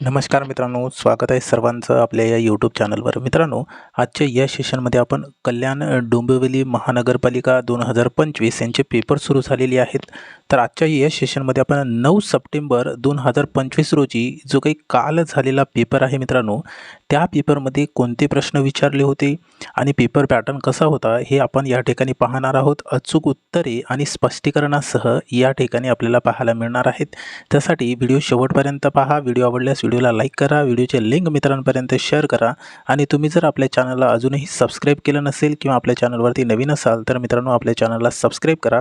नमस्कार मित्रांनो स्वागत आहे सर्वांचं आपल्या या यूट्यूब चॅनलवर मित्रांनो आजच्या या सेशनमध्ये आपण कल्याण डोंबिवली महानगरपालिका दोन हजार पंचवीस यांचे पेपर सुरू झालेले आहेत. तर आजच्या या सेशनमध्ये आपण नऊ सप्टेंबर दोन हजार पंचवीस रोजी जो काही काल झालेला पेपर आहे मित्रांनो त्या पेपरमध्ये कोणते प्रश्न विचारले होते आणि पेपर पॅटर्न कसा होता हे आपण या ठिकाणी पाहणार आहोत. अचूक उत्तरे आणि स्पष्टीकरणासह या ठिकाणी आपल्याला पाहायला मिळणार आहेत. त्यासाठी व्हिडिओ शेवटपर्यंत पहा. व्हिडिओ आवडल्यास व्हिडिओला लाईक करा व्हिडिओचे लिंक मित्रांपर्यंत शेअर करा आणि तुम्ही जर आपल्या चॅनलला अजूनही सबस्क्राईब केलं नसेल किंवा आपल्या चॅनलवरती नवीन असाल तर मित्रांनो आपल्या चॅनलला सबस्क्राईब करा.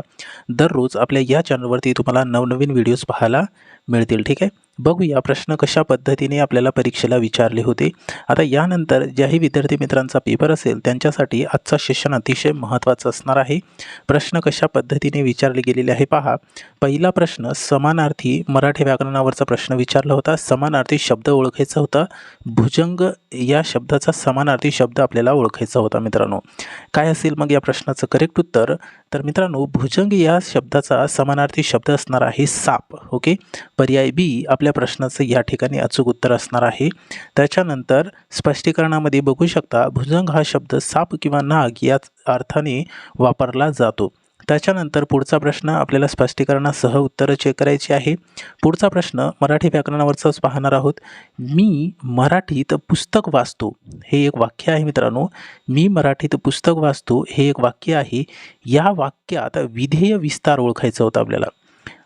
दररोज आपल्या या चॅनलवरती तुम्हाला नवनवीन व्हिडिओज पाहायला मिळतील ठीक आहे? बघूया प्रश्न कशा पद्धतीने आपल्याला परीक्षेला विचारले होते. आता यानंतर ज्याही विद्यार्थी मित्रांचा पेपर असेल त्यांच्यासाठी आजचा सेशन अतिशय महत्त्वाचा असणार आहे. प्रश्न कशा पद्धतीने विचारले गेलेले आहे पहा. पहिला प्रश्न समानार्थी मराठी व्याकरणावरचा प्रश्न विचारला होता. समानार्थी शब्द ओळखायचा होता. भुजंग या शब्दाचा समानार्थी शब्द आपल्याला ओळखायचा होता मित्रांनो. काय असेल मग या प्रश्नाचं करेक्ट उत्तर? तर मित्रांनो भुजंग या शब्दाचा समानार्थी शब्द असणार आहे साप ओके पर्याय बी आपल्या प्रश्नाचं या ठिकाणी अचूक उत्तर असणार आहे. त्याच्यानंतर स्पष्टीकरणामध्ये बघू शकता भुजंग हा शब्द साप किंवा नाग या अर्थाने वापरला जातो. त्याच्यानंतर पुढचा प्रश्न आपल्याला स्पष्टीकरणासह उत्तरं चेक करायची आहे. पुढचा प्रश्न मराठी व्याकरणावरचाच पाहणार आहोत. मी मराठीत पुस्तक वाचतो हे एक वाक्य आहे मित्रांनो. मी मराठीत पुस्तक वाचतो हे एक वाक्य आहे. या वाक्यात विधेय विस्तार ओळखायचा होता आपल्याला.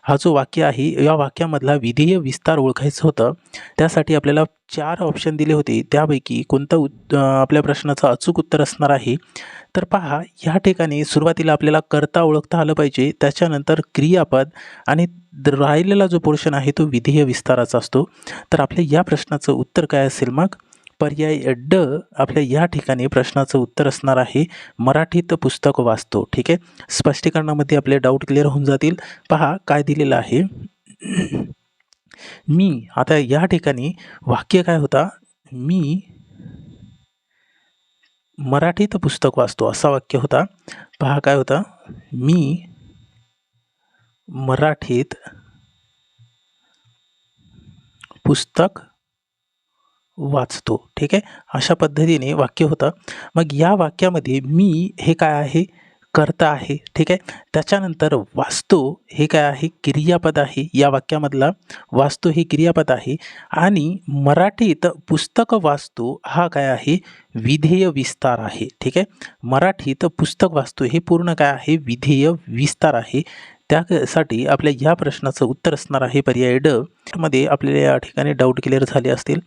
हा जो वाक्य आहे या वाक्यामधला विधेय विस्तार ओळखायचं होतं. त्यासाठी आपल्याला चार ऑप्शन दिले होते. त्यापैकी कोणतं उत आपल्या प्रश्नाचं अचूक उत्तर असणार आहे? तर पहा या ठिकाणी सुरुवातीला आपल्याला करता ओळखता आलं पाहिजे. त्याच्यानंतर क्रियापद आणि राहिलेला जो पोर्शन आहे तो विधेय विस्ताराचा असतो. तर आपल्या या प्रश्नाचं उत्तर काय असेल मग? पर्याय ड आपल्या या ठिकाणी प्रश्नाचं उत्तर असणार आहे. मराठीत पुस्तक वाचतो. ठीक आहे? स्पष्टीकरणामध्ये आपले डाऊट क्लिअर होऊन जातील. पहा काय दिलेलं आहे. मी आता या ठिकाणी वाक्य काय होता? मी मराठीत पुस्तक वाचतो. असा वाक्य होता. पहा काय होता? मी मराठीत पुस्तक वाचतो. ठीक आहे? अशा पद्धतीने वाक्य होतं. मग या वाक्यामध्ये मी हे काय आहे? करता आहे. ठीक आहे? त्याच्यानंतर वाचतो हे काय आहे? क्रियापद आहे. या वाक्यामधला वाचतो हे क्रियापद आहे. आणि मराठीत पुस्तक वाचतो हा काय आहे? विधेय विस्तार आहे. ठीक आहे? मराठीत पुस्तक वाचतो हे पूर्ण काय आहे? विधेय विस्तार आहे. त्यासाठी आपल्या या प्रश्नाचं उत्तर असणार आहे पर्याय ड. मध्ये आपल्याला या ठिकाणी डाऊट क्लिअर झाले असतील.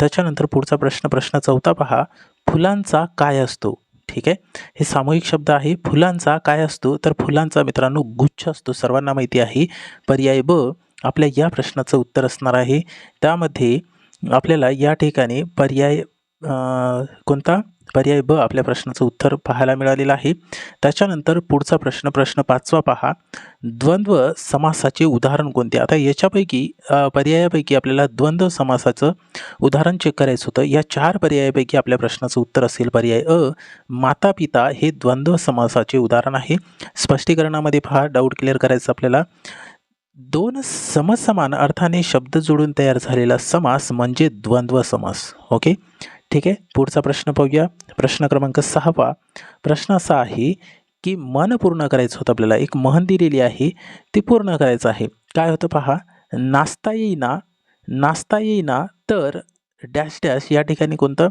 त्याच्यानंतर पुढचा प्रश्न प्रश्न चौथा पहा. फुलांचा काय असतो? ठीक आहे? हे सामूहिक शब्द आहे. फुलांचा काय असतो? तर फुलांचा मित्रांनो गुच्छ असतो. सर्वांना माहिती आहे. पर्याय ब आपल्या या प्रश्नाचं उत्तर असणार आहे. त्यामध्ये आपल्याला या ठिकाणी पर्याय कोणता? पर्याय ब आपल्या प्रश्नाचं उत्तर पाहायला मिळालेलं आहे. त्याच्यानंतर पुढचा प्रश्न प्रश्न पाचवा पहा. द्वंद्व समासाचे उदाहरण कोणते? आता याच्यापैकी पर्यायापैकी आपल्याला द्वंद्व समासाचं उदाहरण चेक करायचं होतं. या चार पर्यायापैकी आपल्या प्रश्नाचं उत्तर असेल पर्याय अ. माता पिता हे द्वंद्व समासाचे उदाहरण आहे. स्पष्टीकरणामध्ये पहा डाऊट क्लिअर करायचं आपल्याला. दोन समसमान अर्थाने शब्द जोडून तयार झालेला समास म्हणजे द्वंद्व समास. ओके? ठीक आहे? पुढचा प्रश्न पाहूया. प्रश्न क्रमांक सहावा. प्रश्न असा आहे की मन पूर्ण करायचं होतं आपल्याला. एक महन दिलेली आहे ती पूर्ण करायचं आहे. काय होतं पहा? नाचता येईना नाचता येईना तर डॅश डॅश या ठिकाणी कोणतं?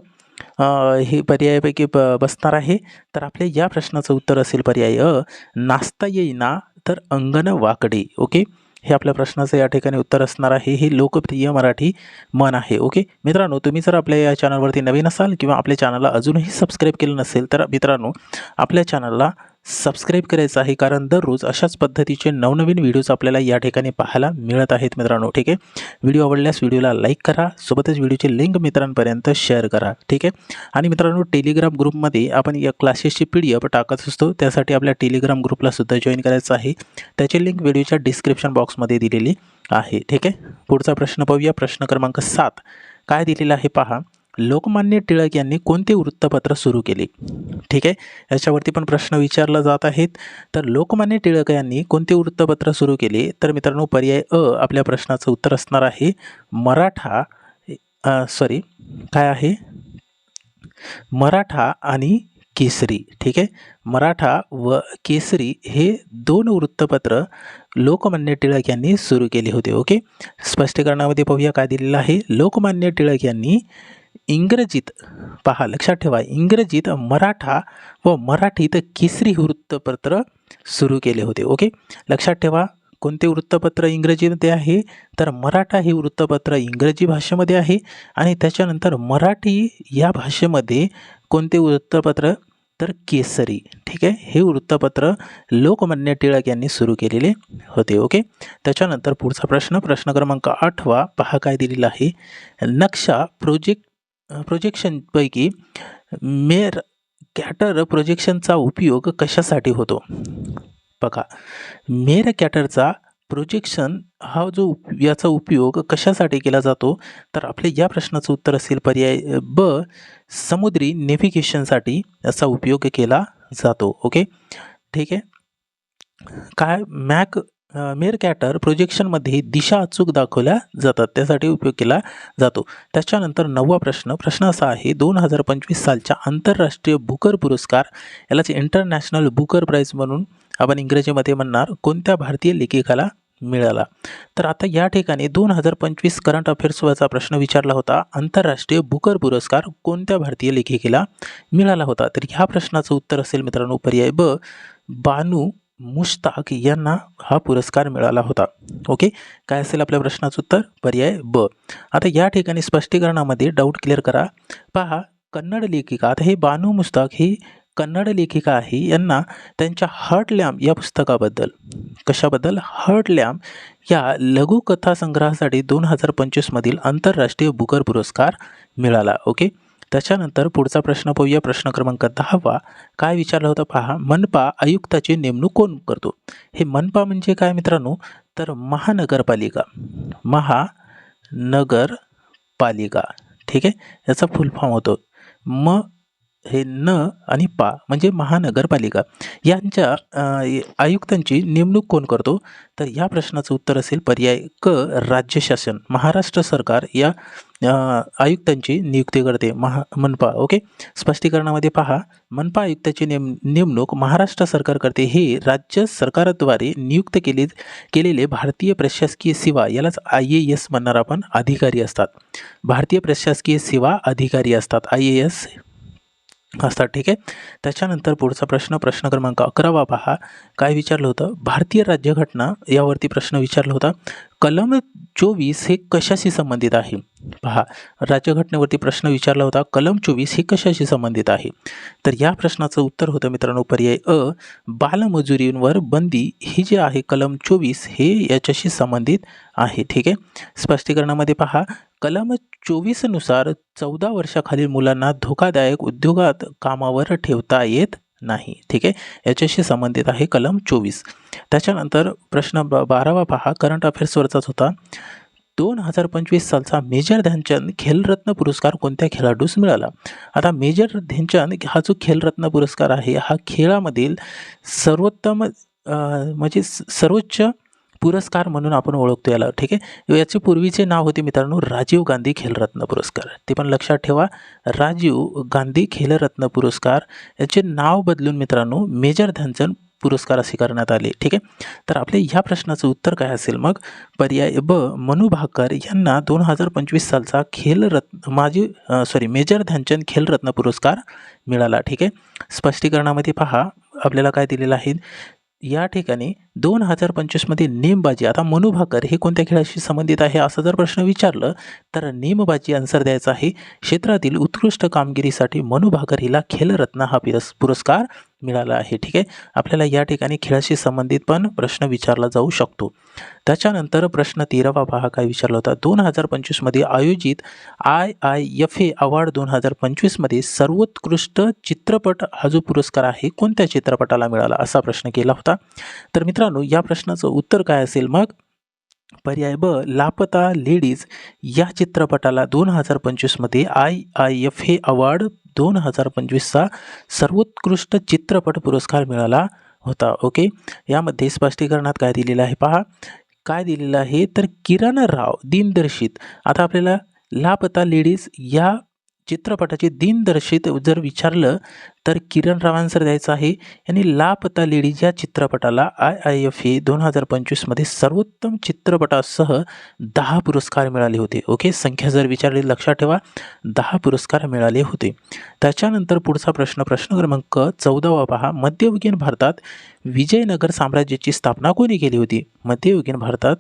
हे पर्यायापैकी ब बसणार आहे. तर आपल्या या प्रश्नाचं उत्तर असेल पर्याय अ नाचता येईना तर अंगण वाकडे. ओके? हे आपल्या प्रश्नाचं या ठिकाणी उत्तर असणार आहे. हे लोकप्रिय मराठी मन आहे. ओके? मित्रांनो तुम्ही जर आपल्या या चॅनलवरती नवीन असाल किंवा आपल्या चॅनलला अजूनही सबस्क्राईब केलं नसेल तर मित्रांनो आपल्या चॅनलला सबस्क्राईब करायचं आहे कारण दररोज अशाच पद्धतीचे नवनवीन व्हिडिओज आपल्याला या ठिकाणी पाहायला मिळत आहेत मित्रांनो ठीक आहे? व्हिडिओ आवडल्यास व्हिडिओला लाईक करा सोबतच व्हिडिओची लिंक मित्रांपर्यंत शेअर करा ठीक आहे? आणि मित्रांनो टेलिग्राम ग्रुपमध्ये आपण या क्लासेसची पी डी एफ टाकत असतो. त्यासाठी आपल्या टेलिग्राम ग्रुपला सुद्धा जॉईन करायचं आहे. त्याची लिंक व्हिडिओच्या डिस्क्रिप्शन बॉक्समध्ये दिलेली आहे ठीक आहे? पुढचा प्रश्न पाहूया. प्रश्न क्रमांक सात. काय दिलेला आहे? पहा. लोकमान्य टिळक यांनी कोणते वृत्तपत्र सुरू केले? ठीक आहे याच्यावरती पण प्रश्न विचारला जात आहेत. तर लोकमान्य टिळक यांनी कोणते वृत्तपत्र सुरू केले? तर मित्रांनो पर्याय अ आपल्या प्रश्नाचं उत्तर असणार आहे. मराठा सॉरी काय आहे? मराठा आणि केसरी. ठीक आहे मराठा व केसरी हे दोन वृत्तपत्र लोकमान्य टिळक यांनी सुरू केले होते. ओके स्पष्टीकरणामध्ये पाहूया काय दिलेलं आहे. लोकमान्य टिळक यांनी इंग्रजीत पहा लक्षात ठेवा इंग्रजीत मराठा व मराठीत केसरी हे वृत्तपत्र सुरू केले होते ओके? लक्षात ठेवा कोणते वृत्तपत्र इंग्रजीमध्ये आहे? तर मराठा हे वृत्तपत्र इंग्रजी भाषेमध्ये आहे आणि त्याच्यानंतर मराठी या भाषेमध्ये कोणते वृत्तपत्र? तर केसरी ठीक आहे? हे वृत्तपत्र लोकमान्य टिळक यांनी सुरू केलेले होते ओके? त्याच्यानंतर पुढचा प्रश्न प्रश्न क्रमांक आठवा पहा काय दिलेला आहे. नक्षा प्रोजेक्ट प्रोजेक्शनपैकी मेर कॅटर प्रोजेक्शनचा उपयोग कशासाठी होतो? बघा मेर कॅटरचा प्रोजेक्शन हा जो उप याचा उपयोग कशासाठी केला जातो? तर आपल्या या प्रश्नाचं उत्तर असेल पर्याय ब समुद्री नेव्हिगेशनसाठी याचा उपयोग केला जातो. ओके? ठीक आहे? काय? मॅक मेर कॅटर प्रोजेक्शनमध्ये दिशा अचूक दाखवल्या जातात. त्यासाठी उपयोग केला जातो. त्याच्यानंतर नववा प्रश्न. प्रश्न असा आहे दोन हजार पंचवीस सालच्या आंतरराष्ट्रीय बुकर पुरस्कार यालाच इंटरनॅशनल बुकर प्राईज म्हणून आपण इंग्रजीमध्ये म्हणणार. कोणत्या भारतीय लेखिकाला मिळाला? तर आता या ठिकाणी दोन हजार पंचवीस करंट अफेअर्सवरचा प्रश्न विचारला होता. आंतरराष्ट्रीय बुकर पुरस्कार कोणत्या भारतीय लेखिकेला मिळाला होता? तर ह्या प्रश्नाचं उत्तर असेल मित्रांनो पर्याय ब बानू मुश्ताक यांना हा पुरस्कार मिळाला होता. ओके काय असेल आपल्या प्रश्नाचं उत्तर? पर्याय ब. आता या ठिकाणी स्पष्टीकरणामध्ये डाऊट क्लिअर करा. पहा कन्नड लेखिका आता हे बानू मुस्ताक ही कन्नड लेखिका आहे. यांना त्यांच्या हर्ट लॅम्प या पुस्तकाबद्दल कशाबद्दल? हर्ट लॅम्प या लघुकथा संग्रहासाठी दोन हजार पंचवीसमधील आंतरराष्ट्रीय बुकर पुरस्कार मिळाला. ओके त्याच्यानंतर पुढचा प्रश्न पाहूया. प्रश्न क्रमांक दहावा. काय विचारला होता पहा. मनपा आयुक्ताची नेमणूक कोण करतो? हे मनपा म्हणजे काय मित्रांनो? तर महानगरपालिका. महानगरपालिका. ठीक आहे? याचा फुल फॉर्म होतो. म हे न आणि पा म्हणजे महानगरपालिका यांच्या आयुक्तांची नेमणूक कोण करतो? तर या प्रश्नाचं उत्तर असेल पर्याय क राज्य शासन. महाराष्ट्र सरकार या आयुक्तांची नियुक्ती करते. महा मनपा. ओके? स्पष्टीकरणामध्ये पहा. मनपा आयुक्ताची नेम नेमणूक महाराष्ट्र सरकार करते. हे राज्य सरकारद्वारे नियुक्त केले केलेले भारतीय प्रशासकीय सेवा यालाच आय ए एस म्हणणार आपण अधिकारी असतात. भारतीय प्रशासकीय सेवा अधिकारी असतात. आय ए एस असतात. ठीक आहे? त्याच्यानंतर पुढचा प्रश्न प्रश्न क्रमांक अकरावा पहा. काय विचारलं होतं? भारतीय राज्यघटना यावरती प्रश्न विचारला होता. कलम चोवीस हे कशाशी संबंधित आहे? पहा. राज्यघटनेवरती प्रश्न विचारला होता. कलम चोवीस हे कशाशी संबंधित आहे? तर या प्रश्नाचं उत्तर होतं मित्रांनो पर्याय अ बालमजुरींवर बंदी ही जी आहे कलम चोवीस हे याच्याशी संबंधित आहे. ठीक आहे? स्पष्टीकरणामध्ये पहा. कलम चोवीसनुसार चौदा वर्षाखालील मुलांना धोकादायक उद्योगात कामावर ठेवता येत नाही. ठीक आहे? याच्याशी संबंधित आहे कलम चोवीस. त्याच्यानंतर प्रश्न ब बारावा पहा. करंट अफेअर्सवरचाच होता. दोन हजार पंचवीस सालचा मेजर ध्यानचंद खेलरत्न पुरस्कार कोणत्या खेळाडूस मिळाला? आता मेजर ध्यानचंद हा जो खेलरत्न पुरस्कार आहे हा खेळामधील सर्वोत्तम म्हणजे स- सर्वोच्च पुरस्कार म्हणून आपण ओळखतो याला. ठीक आहे? याचे पूर्वीचे नाव होते मित्रांनो राजीव गांधी खेलरत्न पुरस्कार. ते पण लक्षात ठेवा. राजीव गांधी खेलरत्न पुरस्कार. याचे नाव बदलून मित्रांनो मेजर ध्यानचंद पुरस्कार असे करण्यात आले. ठीक आहे? तर आपल्या ह्या प्रश्नाचं उत्तर काय असेल मग? पर्याय ब मनु भाकर यांना दोन हजार पंचवीस सालचा खेलरत्न माजी सॉरी मेजर ध्यानचंद खेलरत्न पुरस्कार मिळाला. ठीक आहे? स्पष्टीकरणामध्ये पहा. आपल्याला काय दिलेलं आहे? या ठिकाणी दोन हजार पंचवीसमध्ये नेमबाजी. आता मनू भाकर हे कोणत्या खेळाशी संबंधित आहे असं जर प्रश्न विचारलं तर नेमबाजी आन्सर द्यायचा आहे क्षेत्रातील उत्कृष्ट कामगिरीसाठी मनू भाकर हिला खेलरत्न हा पुरस्कार मिळाला आहे. ठीक आहे? आपल्याला या ठिकाणी खेळाशी संबंधित पण प्रश्न विचारला जाऊ शकतो. त्याच्यानंतर प्रश्न तेरावा पहा काय विचारला होता? दोन हजार पंचवीसमध्ये आयोजित I I F A award दोन हजार पंचवीसमध्ये सर्वोत्कृष्ट चित्रपट हा जो पुरस्कार आहे कोणत्या चित्रपटाला मिळाला असा प्रश्न केला होता? तर मित्र मित्रांनो या प्रश्नाचं उत्तर काय असेल मग? पर्याय ब लापता लेडीज या चित्रपटाला दोन हजार पंचवीसमध्ये I I F A award दोन हजार पंचवीसचा सर्वोत्कृष्ट चित्रपट पुरस्कार मिळाला होता. ओके? यामध्ये स्पष्टीकरणात काय दिलेलं आहे पहा. काय दिलेलं आहे? तर किरण राव दिनदर्शित. आता आपल्याला लापता लेडीज या चित्रपटाचे दिनदर्शित जर विचारलं तर किरण रावांसर द्यायचं आहे. यांनी लापता लेडीज या चित्रपटाला आय आय एफ ए दोन हजार पंचवीसमध्ये सर्वोत्तम चित्रपटासह दहा पुरस्कार मिळाले होते. ओके? संख्या जर विचारली लक्षात ठेवा. दहा पुरस्कार मिळाले होते. त्याच्यानंतर पुढचा प्रश्न प्रश्न क्रमांक चौदावा पहा. मध्ययुगीन भारतात विजयनगर साम्राज्याची स्थापना कोणी केली होती? मध्ययुगीन भारतात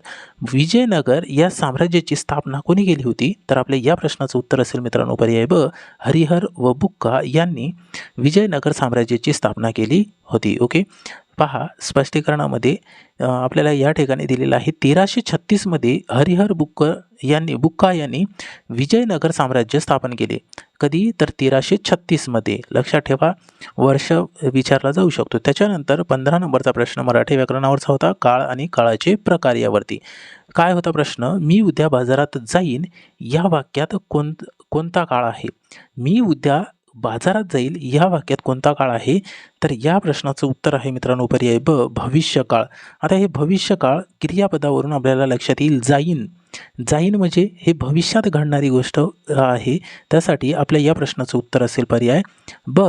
विजयनगर या साम्राज्याची स्थापना कोणी केली होती? तर आपल्या या प्रश्नाचं उत्तर असेल मित्रांनो पर्याय ब. हरिहर व बुक्का यांनी विजयनगर साम्राज्याची स्थापना केली होती. ओके पहा स्पष्टीकरणामध्ये आपल्याला या ठिकाणी दिलेलं आहे तेराशे छत्तीसमध्ये हरिहर बुक्क यांनी बुक्का यांनी विजयनगर साम्राज्य स्थापन केले. कधी? तर तेराशे छत्तीसमध्ये लक्षात ठेवा वर्ष विचारला जाऊ शकतो. त्याच्यानंतर पंधरा नंबरचा प्रश्न मराठी व्याकरणावरचा होता काळ आणि काळाचे प्रकार यावरती. काय होता प्रश्न? मी उद्या बाजारात जाईन या वाक्यात कोण कोणता काळ आहे? मी उद्या बाजारात जाईल या वाक्यात कोणता काळ आहे? तर या प्रश्नाचं उत्तर आहे मित्रांनो पर्याय ब भविष्यकाळ. आता हे भविष्यकाळ क्रियापदावरून आपल्याला लक्षात येईल जाईन. जाईन म्हणजे हे भविष्यात घडणारी गोष्ट आहे. त्यासाठी आपल्या या प्रश्नाचं उत्तर असेल पर्याय ब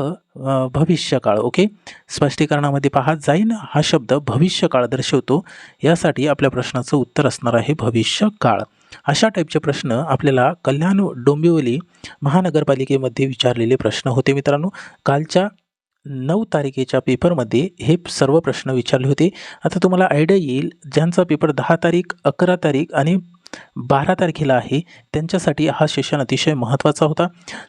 भविष्यकाळ. ओके? स्पष्टीकरणामध्ये पहा जाईन हा शब्द भविष्यकाळ दर्शवतो. यासाठी आपल्या प्रश्नाचं उत्तर असणार आहे भविष्यकाळ. अशा टाईपचे प्रश्न आपल्याला कल्याण डोंबिवली महानगरपालिकेमध्ये विचारलेले प्रश्न होते मित्रांनो. कालच्या नऊ तारखेच्या पेपरमध्ये हे सर्व प्रश्न विचारले होते. आता तुम्हाला आयडिया येईल ज्यांचा पेपर दहा तारीख अकरा तारीख आणि बारा तारखेला आहे. त्यांच्यासाठी हा सेशन अतिशय महत्त्वाचा होता.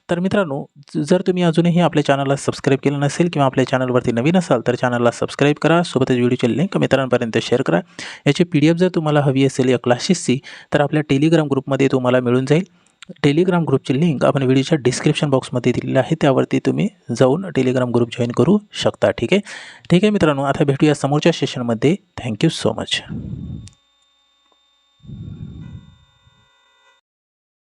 तर मित्रांनो जर तुम्ही अजूनही आपल्या चॅनलला सबस्क्राईब केलं नसेल किंवा आपल्या चॅनलवरती नवीन असाल तर चॅनलला सबस्क्राईब करा. सोबतच व्हिडिओचे लिंक मित्रांपर्यंत शेअर करा. याची पी डी एफ जर तुम्हाला हवी असेल या क्लासेसची तर आपल्या टेलिग्राम ग्रुपमध्ये तुम्हाला मिळून जाईल. टेलिग्राम ग्रुपची लिंक आपण व्हिडिओच्या डिस्क्रिप्शन बॉक्समध्ये दिलेली आहे. त्यावरती तुम्ही जाऊन टेलिग्राम ग्रुप जॉईन करू शकता. ठीक आहे? ठीक आहे मित्रांनो आता भेटूया समोरच्या सेशनमध्ये थँक्यू सो मच